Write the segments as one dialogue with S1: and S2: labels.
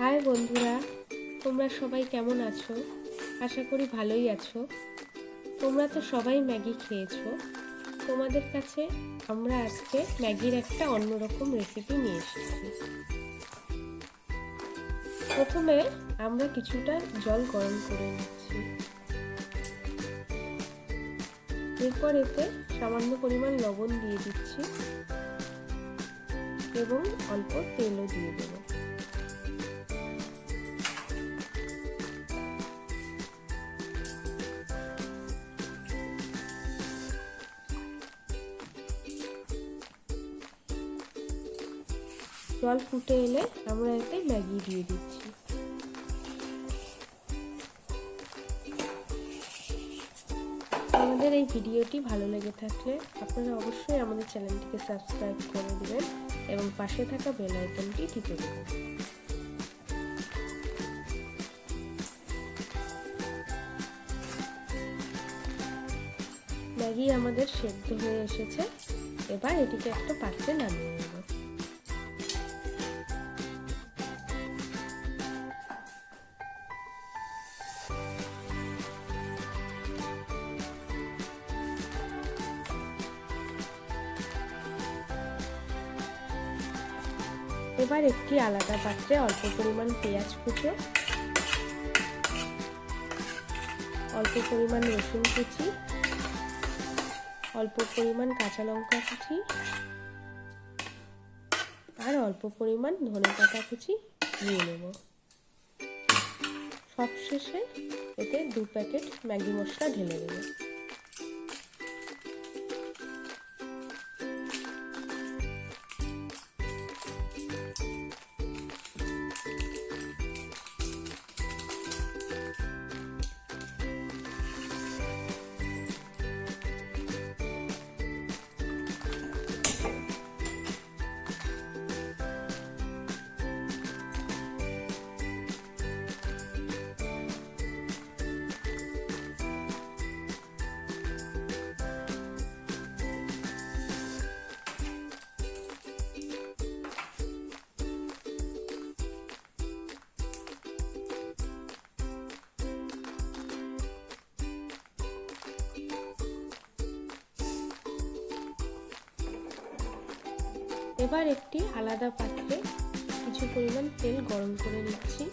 S1: High বন্ধুরা, তোমরা সবাই কেমন আছো? আশা করি ভালোই আছো। তোমরা তো সবাই ম্যাগি খেয়েছো। তোমাদের কাছে আমরা আজকে ম্যাগির একটা অন্যরকম রেসিপি নিয়ে এসেছি। প্রথমে আমরা কিছুটা জল গরম করে নিচ্ছি। এরপর এতে সামান্য পরিমাণ লবণ দিয়ে দিচ্ছি। এবং অল্প তেলও দিয়ে দেবো। জল ফুটে এলে আমরা এতে ম্যাগি দিয়ে দিচ্ছি। আমাদের এই ভিডিওটি ভালো লেগে থাকলে আপনারা অবশ্যই আমাদের চ্যানেলটিকে সাবস্ক্রাইব করে দেবেন এবং পাশে থাকা বেল আইকনটি টিপে দেবেন। ম্যাগি আমাদের সেদ্ধ হয়ে এসেছে। এবার এটিকে একটা পাত্রে নামিয়ে নেব। এবার একটি আলাদা পাত্রে অল্প পরিমাণ পেঁয়াজ কুচো, অল্প পরিমাণ রসুন কুচি, অল্প পরিমাণ কাঁচা লঙ্কা কুচি আর অল্প পরিমাণ ধনে পাতা কুচি নিয়ে নেব। সবশেষে এতে দু প্যাকেট ম্যাগি মশলা ঢেলে দেবো। এবার একটি আলাদা পাত্রে কিছু পরিমাণ তেল গরম করে নিচ্ছি।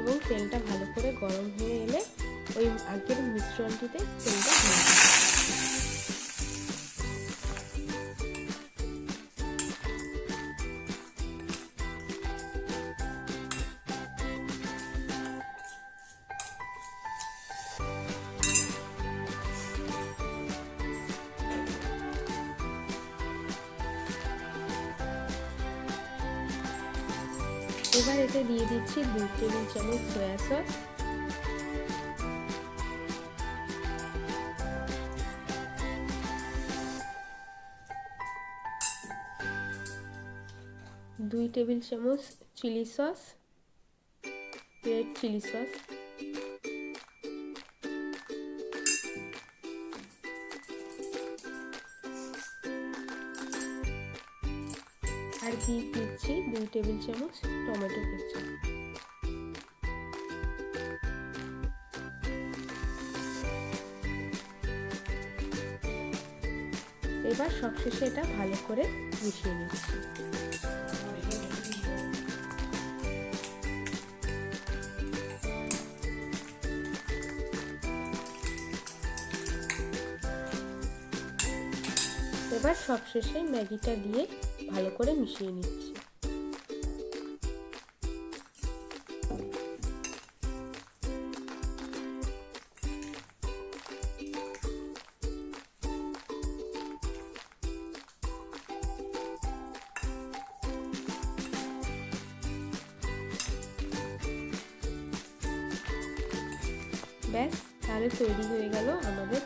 S1: এবং তেলটা ভালো করে গরম হয়ে এলে ওই আগের মিশ্রণটিতে তেলটা এবার এতে দিয়ে দিচ্ছি দু টেবিল চামচ সয়া সস। দুই টেবিল চামচ chilli sauce red chilli sauce আর দিয়ে দিচ্ছি দুই টেবিল চামচ টমেটো কেচাপ। এবার সবশেষে এটা ভালো করে মিশিয়ে নিচ্ছি। এবার সবশেষে ম্যাগিটা দিয়ে ভালো করে মিশিয়ে নিচ্ছি। ব্যাস তাহলে তৈরি হয়ে গেল আমাদের